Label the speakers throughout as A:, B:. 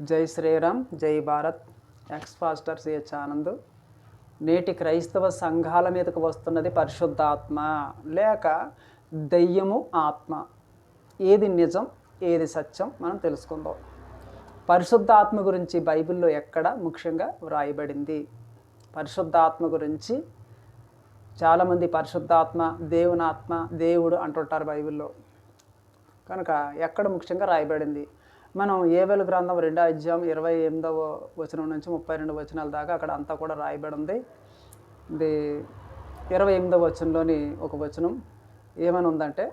A: జై శ్రీరామ్ జై Bharat. Ex pastor CH Anand నేటి క్రైస్తవ సంఘాల మీదకు వస్తున్నది పరిశుద్ధాత్మ లేక దెయ్యము ఆత్మ. ఏది నిజం ఏది సత్యం మనం తెలుసుకుందాం. పరిశుద్ధాత్మ గురించి బైబిల్లో ఎక్కడ ముఖ్యంగా వ్రాయబడింది. పరిశుద్ధాత్మ గురించి చాలామంది పరిశుద్ధాత్మ దేవునాత్మ దేవుడు అంటుంటారు బైబిల్లో. కనుక ఎక్కడ ముఖ్యంగా రాయబడింది? మనం ఏవెల్ గ్రంథం రెండో అధ్యాయం ఇరవై ఎనిమిదవ వచనం నుంచి ముప్పై రెండు వచనాల దాకా అక్కడ అంతా కూడా రాయబడి ఉంది. ఇది ఇరవై ఎనిమిదవ వచనంలోని ఒక వచనం. ఏమని ఉందంటే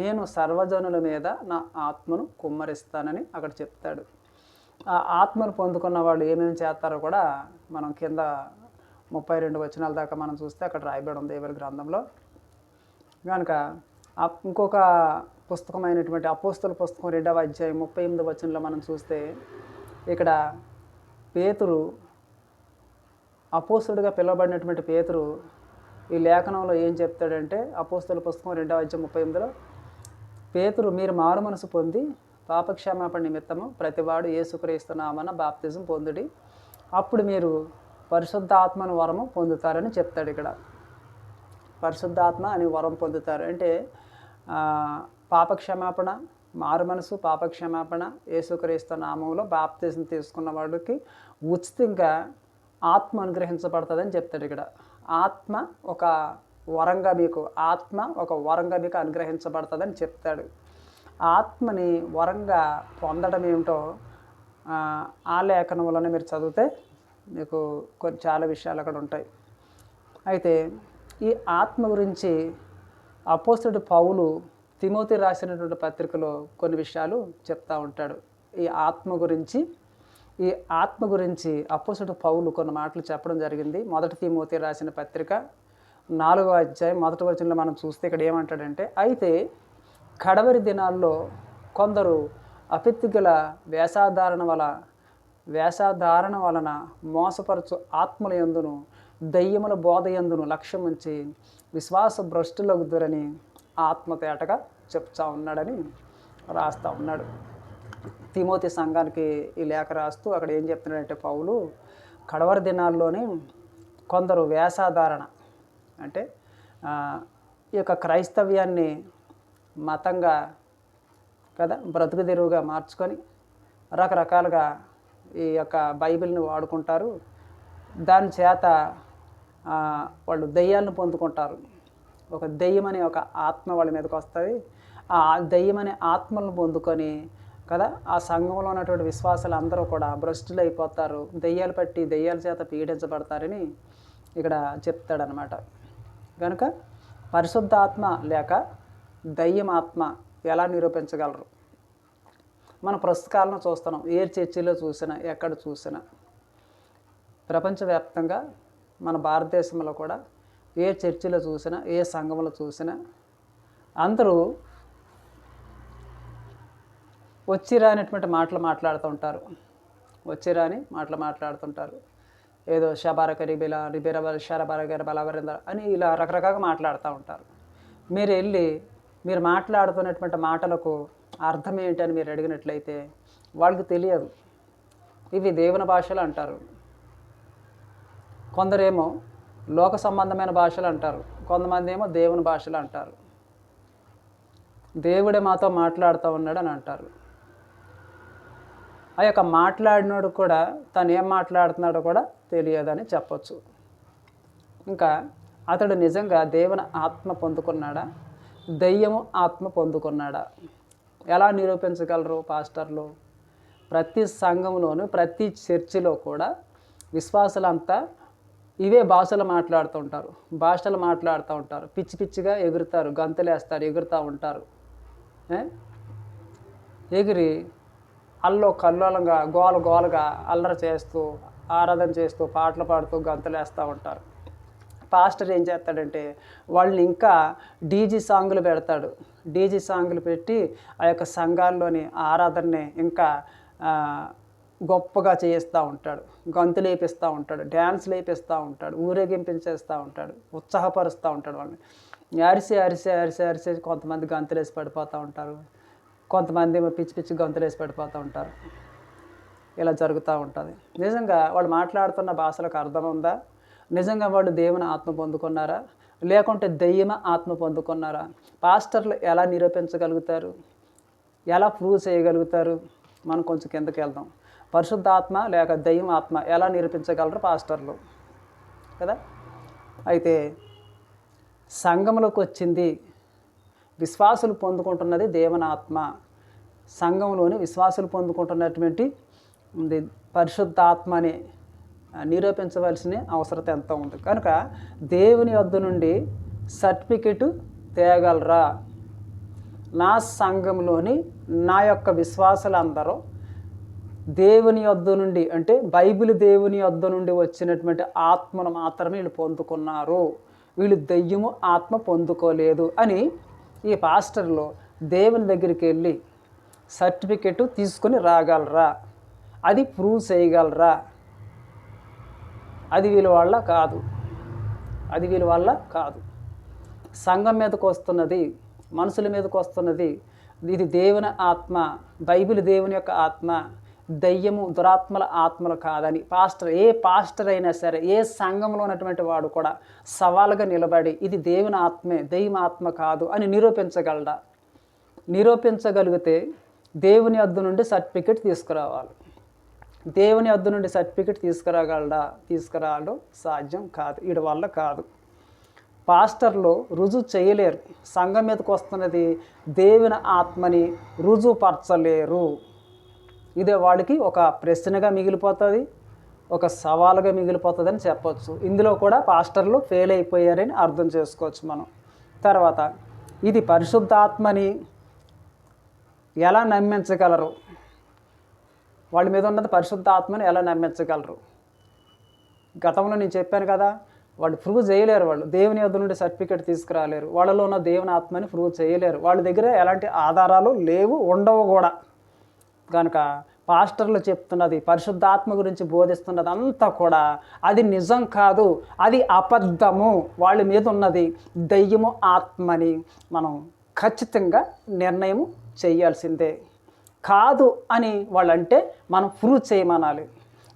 A: నేను సర్వజనుల మీద నా ఆత్మను కుమ్మరిస్తానని అక్కడ చెప్తాడు. ఆ ఆత్మను పొందుకున్న వాళ్ళు ఏమేమి చేస్తారో కూడా మనం కింద ముప్పై రెండు వచనాల దాకా మనం చూస్తే అక్కడ రాయబడి ఉంది ఏవెల్ గ్రంథంలో. కనుక ఇంకొక పుస్తకమైనటువంటి అపోస్తుల పుస్తకం రెండవ అధ్యాయం ముప్పై ఎనిమిది వచనంలో మనం చూస్తే ఇక్కడ పేతురు అపోస్తుడిగా పిలువబడినటువంటి పేతురు ఈ లేఖనంలో ఏం చెప్తాడంటే అపోస్తుల పుస్తకం రెండవ అధ్యాయం ముప్పై ఎనిమిదిలో పేతురు మీరు మారు మనసు పొంది పాపక్షమాపణ నిమిత్తము ప్రతివాడు యేసుక్రీస్తున్నామన్న బాప్తిజం పొందుడి. అప్పుడు మీరు పరిశుద్ధాత్మను వరము పొందుతారని చెప్తాడు ఇక్కడ. పరిశుద్ధాత్మ అని వరం పొందుతారు. అంటే పాపక్షమాపణ మారు మనసు పాపక్షమాపణ యేసుక్రీస్తు నామంలో బాప్తిజం తీసుకున్న వాళ్ళకి ఉచితంగా ఆత్మ అనుగ్రహించబడుతుందని చెప్తాడు ఇక్కడ. ఆత్మ ఒక వరంగా మీకు ఆత్మ ఒక వరంగా మీకు అనుగ్రహించబడుతుందని చెప్తాడు. ఆత్మని వరంగా పొందడం ఏమిటో ఆ, లేఖనంలోనే మీరు చదివితే మీకు కొన్ని చాలా విషయాలు అక్కడ ఉంటాయి. అయితే ఈ ఆత్మ గురించి అపోస్తుడు పౌలు తిమోతి రాసినటువంటి పత్రికలో కొన్ని విషయాలు చెప్తా ఉంటాడు. ఈ ఆత్మ గురించి ఈ ఆత్మ గురించి అప్పుసుడు పౌలు కొన్ని మాటలు చెప్పడం జరిగింది. మొదటి తిమోతి రాసిన పత్రిక నాలుగో అధ్యాయం మొదటి వచనంలో మనం చూస్తే ఇక్కడ ఏమంటాడంటే అయితే కడవరి దినాల్లో కొందరు అపిత్తిగల వేషాధారణ వల వేషాధారణ వలన మోసపరచు ఆత్మల యందును దయ్యముల బోధ యందును లక్ష్యం ఉంచి విశ్వాస భ్రష్టులగుదురని ఆత్మతేటగా చెప్తా ఉన్నాడని రాస్తా ఉన్నాడు. తిమోతి సంఘానికి ఈ లేఖ రాస్తూ అక్కడ ఏం చెప్తున్నాడంటే పౌలు కడవరి దినాల్లోనే కొందరు వేషాధారణ అంటే ఈ యొక్క క్రైస్తవ్యాన్ని మతంగా కదా బ్రతుకు తెరువుగా మార్చుకొని రకరకాలుగా ఈ యొక్క బైబిల్ని వాడుకుంటారు. దాని చేత వాళ్ళు దెయ్యాలను పొందుకుంటారు. ఒక దెయ్యం అనే ఒక ఆత్మ వాళ్ళ మీదకి వస్తుంది. ఆ దెయ్యం అనే ఆత్మలను పొందుకొని కదా ఆ సంఘంలో ఉన్నటువంటి విశ్వాసాలు అందరూ కూడా భ్రష్టులు అయిపోతారు. దెయ్యాలు పట్టి దెయ్యాల చేత పీడించబడతారని ఇక్కడ చెప్తాడనమాట. కనుక పరిశుద్ధాత్మ లేక దయ్యం ఆత్మ ఎలా నిరూపించగలరు? మన పుస్తకాలను చూస్తున్నాం. ఏ చర్చిలో చూసినా ఎక్కడ చూసినా. ప్రపంచవ్యాప్తంగా మన భారతదేశంలో కూడా ఏ చర్చిలో చూసినా ఏ సంఘంలో చూసినా అందరూ వచ్చి రానటువంటి మాటలు మాట్లాడుతూ ఉంటారు. వచ్చి రాని మాటలు మాట్లాడుతుంటారు ఏదో షబారక రిబిలా రిబిరబల్ షరబరగర బలవరింద అని ఇలా రకరకాలుగా మాట్లాడుతూ ఉంటారు. మీరు వెళ్ళి మీరు మాట్లాడుతున్నటువంటి మాటలకు అర్థం ఏంటని మీరు అడిగినట్లయితే వాళ్ళకి తెలియదు. ఇవి దేవుని భాషలు అంటారు. కొందరేమో లోక సంబంధమైన భాషలు అంటారు. కొంతమంది ఏమో దేవుని భాషలు అంటారు. దేవుడే మాతో మాట్లాడుతూ ఉన్నాడు అని అంటారు. ఆ యొక్క మాట్లాడినోడు కూడా తను ఏం మాట్లాడుతున్నాడో కూడా తెలియదని చెప్పొచ్చు. ఇంకా అతడు నిజంగా దేవుని ఆత్మ పొందుకున్నాడా? దయ్యము ఆత్మ పొందుకున్నాడా? ఎలా నిరూపించగలరు పాస్టర్లు? ప్రతి సంఘంలోనూ ప్రతి చర్చిలో కూడా విశ్వాసులంతా ఇవే భాషలు మాట్లాడుతూ ఉంటారు. భాషలు మాట్లాడుతూ ఉంటారు. పిచ్చి పిచ్చిగా ఎగురుతారు. గంతులేస్తారు. ఎగురుతూ ఉంటారు. ఎగిరి అల్లో కల్లోలంగా గోల గోలగా అల్లరి చేస్తూ ఆరాధన చేస్తూ పాటలు పాడుతూ గంతులేస్తూ ఉంటారు. పాస్టర్ ఏం చేస్తాడంటే వాళ్ళని ఇంకా డీజీ సాంగులు పెడతాడు. డీజీ సాంగులు పెట్టి ఆ యొక్క సంఘాల్లోని ఆరాధనని ఇంకా గొప్పగా చేయిస్తూ ఉంటాడు. గంతు లేపిస్తూ ఉంటాడు. డ్యాన్స్ లేపిస్తూ ఉంటాడు. ఊరేగింపించేస్తూ ఉంటాడు. ఉత్సాహపరుస్తూ ఉంటాడు వాళ్ళని. అరిసి అరిసి అరిసి అరిసి కొంతమంది గంతులేసి పడిపోతూ ఉంటారు. కొంతమంది ఏమో పిచ్చి పిచ్చి గంతులేసి పడిపోతూ ఉంటారు. ఇలా జరుగుతూ ఉంటుంది. నిజంగా వాళ్ళు మాట్లాడుతున్న భాషలకు అర్థం ఉందా? నిజంగా వాళ్ళు దేవుని ఆత్మ పొందుకున్నారా? లేకుంటే దెయ్యమ ఆత్మ పొందుకున్నారా? పాస్టర్లు ఎలా నిరూపించగలుగుతారు? ఎలా ప్రూవ్ చేయగలుగుతారు? మనం కొంచెం కిందకి వెళ్దాం. పరిశుద్ధాత్మ లేక దయ్యం ఆత్మ ఎలా నిరూపించగలరు పాస్టర్లు? కదా? అయితే సంఘంలోకి వచ్చింది విశ్వాసులు పొందుకుంటున్నది దేవుని ఆత్మ సంఘంలోని విశ్వాసులు పొందుకుంటున్నటువంటి ఉంది నిరూపించవలసిన అవసరత ఎంత ఉంది? కనుక దేవుని వద్ద నుండి సర్టిఫికెట్ తేగలరా? నా సంఘంలోని నా యొక్క విశ్వాసులందరూ దేవుని యొద్ద నుండి అంటే బైబిల్ దేవుని యొద్ద నుండి వచ్చినటువంటి ఆత్మను మాత్రమే వీళ్ళు పొందుకున్నారు. వీళ్ళు దెయ్యము ఆత్మ పొందుకోలేదు అని ఈ పాస్టర్లు దేవుని దగ్గరికి వెళ్ళి సర్టిఫికెట్ తీసుకొని రాగలరా? అది ప్రూవ్ చేయగలరా? అది వీళ్ళ వల్ల కాదు. అది వీళ్ళ వల్ల కాదు. సంఘం మీదకు వస్తున్నది మనుషుల మీదకు వస్తున్నది ఇది దేవుని ఆత్మ బైబిల్ దేవుని యొక్క ఆత్మ దయ్యము దురాత్మల ఆత్మలు కాదని. పాస్టర్ ఏ పాస్టర్ అయినా సరే ఏ సంఘంలో ఉన్నటువంటి వాడు కూడా సవాలుగా నిలబడి ఇది దేవుని ఆత్మే దెయ్యం ఆత్మ కాదు అని నిరూపించగలడా? నిరూపించగలిగితే దేవుని అద్దు నుండి సర్టిఫికెట్ తీసుకురావాలి. దేవుని అద్దు నుండి సర్టిఫికెట్ తీసుకురాగలడా? తీసుకురావడం సాధ్యం కాదు వీడి వల్ల కాదు. పాస్టర్లు రుజువు చేయలేరు. సంఘం మీదకి వస్తున్నది దేవుని ఆత్మని రుజువుపరచలేరు. ఇదే వాడికి ఒక ప్రశ్నగా మిగిలిపోతుంది ఒక సవాలుగా మిగిలిపోతుందని చెప్పొచ్చు. ఇందులో కూడా పాస్టర్లు ఫెయిల్ అయిపోయారని అర్థం చేసుకోవచ్చు మనం. తర్వాత ఇది పరిశుద్ధాత్మని ఎలా నమ్మించగలరు? వాళ్ళ మీద ఉన్నది పరిశుద్ధ ఆత్మని ఎలా నమ్మించగలరు? గతంలో నేను చెప్పాను కదా వాళ్ళు ప్రూవ్ చేయలేరు వాళ్ళు. దేవుని యొద్ నుండి సర్టిఫికేట్ తీసుకురాలేరు. వాళ్ళలో ఉన్న దేవుని ఆత్మని ప్రూవ్ చేయలేరు. వాళ్ళ దగ్గర ఎలాంటి ఆధారాలు లేవు ఉండవు కూడా. కనుక పాస్టర్లు చెప్తున్నది పరిశుద్ధాత్మ గురించి బోధిస్తున్నది అంతా కూడా అది నిజం కాదు అది అబద్ధము. వాళ్ళ మీద ఉన్నది దయ్యము ఆత్మని మనం ఖచ్చితంగా నిర్ణయం చేయాల్సిందే. కాదు అని వాళ్ళంటే మనం ప్రూవ్ చేయమనాలి.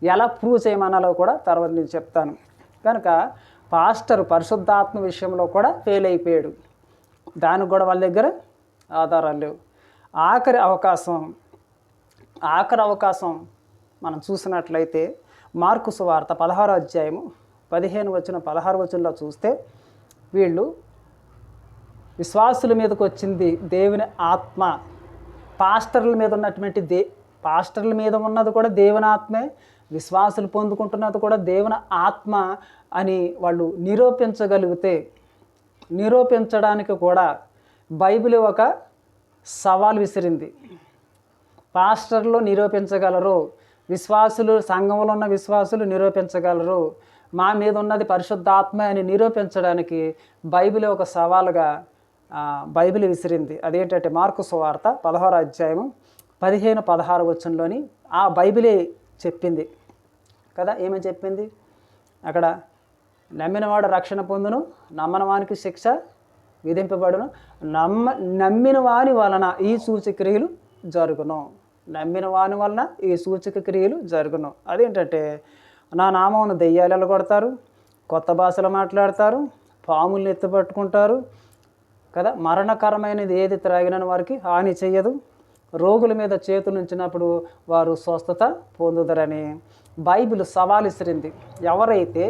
A: ఎలా ప్రూవ్ చేయమనాలో కూడా తర్వాత నేను చెప్తాను. కనుక పాస్టర్ పరిశుద్ధాత్మ విషయంలో కూడా ఫెయిల్ అయిపోయాడు. దానికి కూడా వాళ్ళ దగ్గర ఆధారాలు లేవు. ఆఖరి అవకాశం ఆఖరి అవకాశం మనం చూసినట్లయితే మార్కు సువార్త పదహారు అధ్యాయము పదిహేను వచ్చిన పదహారు వచనంలో చూస్తే వీళ్ళు విశ్వాసుల మీదకి వచ్చింది దేవుని ఆత్మ. పాస్టర్ల మీద ఉన్నటువంటి దే పాస్టర్ల మీద ఉన్నది కూడా దేవుని ఆత్మే విశ్వాసులు పొందుకుంటున్నది కూడా దేవుని ఆత్మ అని వాళ్ళు నిరూపించగలిగితే నిరూపించడానికి కూడా బైబిల్ ఒక సవాల్ విసిరింది. పాస్టర్లు నిరూపించగలరు. విశ్వాసులు సంఘంలో ఉన్న విశ్వాసులు నిరూపించగలరు. మా మీద ఉన్నది పరిశుద్ధాత్మ అని నిరూపించడానికి బైబిల్ ఒక సవాలుగా బైబిల్ విసిరింది. అదేంటంటే మార్కు సువార్త పదహారు అధ్యాయము పదిహేను పదహారు వచ్చంలోని ఆ బైబిలే చెప్పింది. కదా ఏమని చెప్పింది? అక్కడ నమ్మినవాడు రక్షణ పొందును నమ్మనవానికి శిక్ష విధింపబడును నమ్మ నమ్మిన వాని వలన ఈ సూచక్రియలు జరుగును. నమ్మిన వాని వలన ఈ సూచక క్రియలు జరుగును. అదేంటంటే నా నామమును దెయ్యాలు కొడతారు కొత్త భాషలు మాట్లాడతారు పాముల్ని ఎత్తుపట్టుకుంటారు కదా? మరణకరమైనది ఏది త్రాగిన వారికి హాని చేయదు రోగుల మీద చేతులుంచినప్పుడు వారు స్వస్థత పొందుదరని బైబిల్ సవాలు ఇసిరింది ఎవరైతే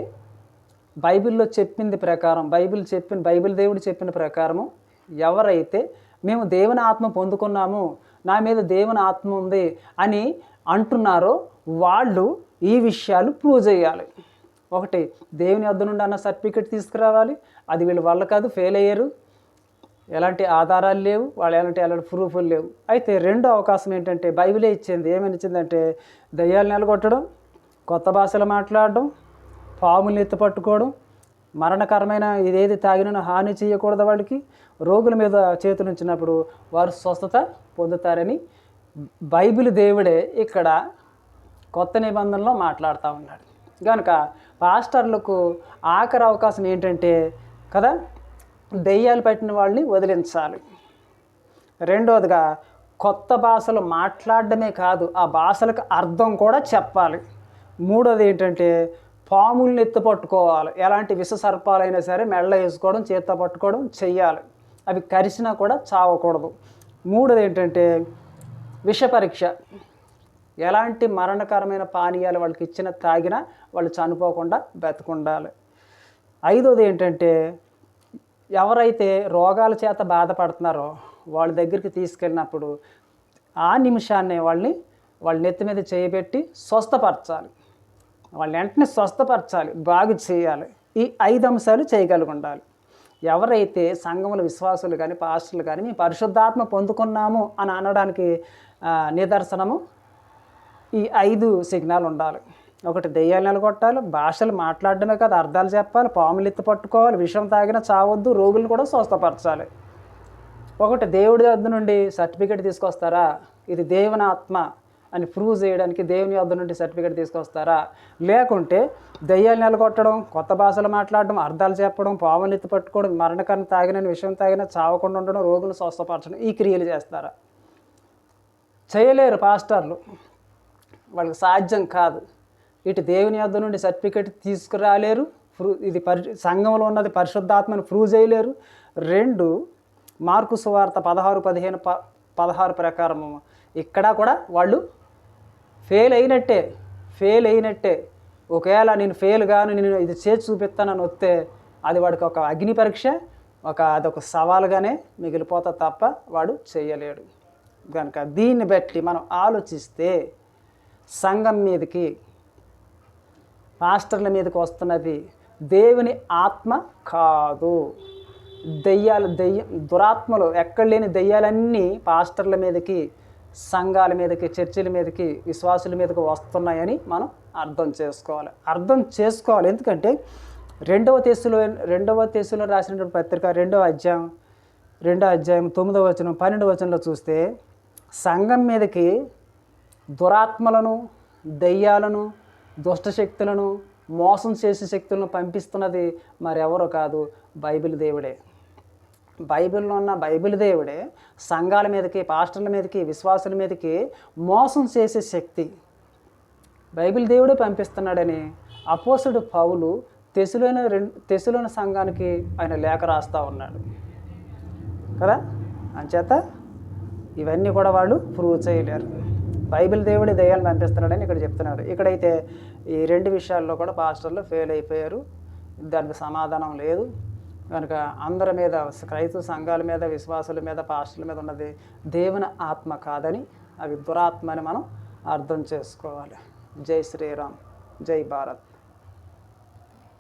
A: బైబిల్లో చెప్పింది ప్రకారం బైబిల్ చెప్పిన బైబిల్ దేవుడు చెప్పిన ప్రకారము ఎవరైతే మేము దేవుని ఆత్మ పొందుకున్నాము నా మీద దేవుని ఆత్మ ఉంది అని అంటున్నారో వాళ్ళు ఈ విషయాలు ప్రూవ్ చేయాలి. ఒకటి దేవుని వద్ద నుండి అన్న సర్టిఫికెట్ తీసుకురావాలి. అది వీళ్ళు వల్ల కాదు ఫెయిల్ అయ్యారు. ఎలాంటి ఆధారాలు లేవు. వాళ్ళు ఎలాంటి ఎలాంటి ప్రూఫ్లు లేవు. అయితే రెండో అవకాశం ఏంటంటే బైబిలే ఇచ్చింది. ఏమని ఇచ్చిందంటే దయ్యాలు నెలగొట్టడం కొత్త భాషలు మాట్లాడడం పాములు ఎత్తి పట్టుకోవడం మరణకరమైన ఇదేది తాగిన హాని చేయకూడదు వాళ్ళకి. రోగుల మీద చేతులు ఉంచినప్పుడు వారు స్వస్థత పొందుతారని బైబిల్ దేవుడే ఇక్కడ కొత్త నిబంధనలో మాట్లాడుతూ ఉన్నాడు. కనుక పాస్టర్లకు ఆఖరి అవకాశం ఏంటంటే కదా దెయ్యాలు పట్టిన వాళ్ళని వదిలించాలి. రెండవదిగా కొత్త భాషలు మాట్లాడడమే కాదు ఆ భాషలకు అర్థం కూడా చెప్పాలి. మూడోది ఏంటంటే పాముల్ని ఎత్తు పట్టుకోవాలి. ఎలాంటి విష సర్పాలైనా సరే మెళ్ళ వేసుకోవడం చేత పట్టుకోవడం చెయ్యాలి. అవి కరిచినా కూడా చావకూడదు. మూడోది ఏంటంటే విష పరీక్ష. ఎలాంటి మరణకరమైన పానీయాలు వాళ్ళకి ఇచ్చిన తాగినా వాళ్ళు చనిపోకుండా బతికుండాలి. ఐదోది ఏంటంటే ఎవరైతే రోగాల చేత బాధపడుతున్నారో వాళ్ళ దగ్గరికి తీసుకెళ్ళినప్పుడు ఆ నిమిషాన్నే వాళ్ళని వాళ్ళ నెత్తి మీద చేయబెట్టి స్వస్థపరచాలి. వాళ్ళ వెంటనే స్వస్థపరచాలి బాగు చేయాలి. ఈ ఐదు అంశాలు చేయగలిగి ఉండాలి ఎవరైతే సంఘముల విశ్వాసులు కానీ పాస్టర్లు కానీ మేము పరిశుద్ధాత్మ పొందుకున్నాము అని అనడానికి నిదర్శనము ఈ ఐదు సిగ్నల్ ఉండాలి. ఒకటి దెయ్యాలు నిలగొట్టాలి భాషలు మాట్లాడడమే కాదు అర్థాలు చెప్పాలి పాములు ఎత్తి పట్టుకోవాలి విషం తాగిన చావద్దు రోగులు కూడా స్వస్థపరచాలి. ఒకటి దేవుడి వద్ద నుండి సర్టిఫికేట్ తీసుకొస్తారా? ఇది దేవుని ఆత్మ. అని ప్రూవ్ చేయడానికి దేవుని వద్ద నుండి సర్టిఫికేట్ తీసుకొస్తారా? లేకుంటే దెయ్యాలు నిలగొట్టడం కొత్త భాషలు మాట్లాడడం అర్థాలు చెప్పడం పావులు ఎత్తి పట్టుకోవడం మరణకరణ తాగిన విషయం తాగిన చావకుండా ఉండడం రోగులు స్వస్థపరచడం ఈ క్రియలు చేస్తారా? చేయలేరు పాస్టర్లు. వాళ్ళకి సాధ్యం కాదు. ఇటు దేవుని వద్ద నుండి సర్టిఫికేట్ తీసుకురాలేరు ప్రూ ఇది పరి సంఘంలో ఉన్నది పరిశుద్ధాత్మని ప్రూవ్ చేయలేరు. రెండు మార్కు సువార్త పదహారు పదిహేను ప పదహారు ప్రకారము. ఇక్కడ కూడా వాళ్ళు ఫెయిల్ అయినట్టే ఫెయిల్ అయినట్టే. ఒకవేళ నేను ఫెయిల్ గాను నేను ఇది చేసి చూపిస్తానని వస్తే అది వాడికి ఒక అగ్ని పరీక్ష ఒక అదొక సవాలుగానే మిగిలిపోతా తప్ప వాడు చేయలేడు. కనుక దీన్ని బట్టి మనం ఆలోచిస్తే సంఘం మీదకి పాస్టర్ల మీదకి వస్తున్నది దేవుని ఆత్మ కాదు. దెయ్యాలు దెయ్య దురాత్మలు ఎక్కడ లేని దెయ్యాలన్నీ పాస్టర్ల మీదకి సంఘాల మీదకి చర్చిల మీదకి విశ్వాసుల మీదకి వస్తున్నాయని మనం అర్థం చేసుకోవాలి. అర్థం చేసుకోవాలి. ఎందుకంటే రెండవ తెసులో రెండవ తెసులో రాసినటువంటి పత్రిక రెండవ అధ్యాయం రెండవ అధ్యాయం తొమ్మిదవ వచనం పన్నెండవ వచనంలో చూస్తే సంఘం మీదకి దురాత్మలను దెయ్యాలను దుష్టశక్తులను మోసం చేసే శక్తులను పంపిస్తున్నది మరెవరో కాదు బైబిల్ దేవుడే. బైబిల్లో ఉన్న బైబిల్ దేవుడే సంఘాల మీదకి పాస్టర్ల మీదకి విశ్వాసుల మీదకి మోసం చేసే శక్తి బైబిల్ దేవుడే పంపిస్తున్నాడని అపోసుడు పౌలు తెసులోని రెండు తెసులోని సంఘానికి ఆయన లేఖ రాస్తూ ఉన్నాడు. కదా? అంచేత ఇవన్నీ కూడా వాళ్ళు ప్రూవ్ చేయలేరు. బైబిల్ దేవుడి దయ్యాలను పంపిస్తున్నాడని ఇక్కడ చెప్తున్నారు ఇక్కడైతే ఈ రెండు విషయాల్లో కూడా పాస్టర్లు ఫెయిల్ అయిపోయారు. దానికి సమాధానం లేదు. కనుక అందరి మీద క్రైస్తవ సంఘాల మీద విశ్వాసుల మీద పాస్టర్ల మీద ఉన్నది దేవుని ఆత్మ కాదని అవి దురాత్మ అని మనం అర్థం చేసుకోవాలి. జై శ్రీరామ్. జై భారత్.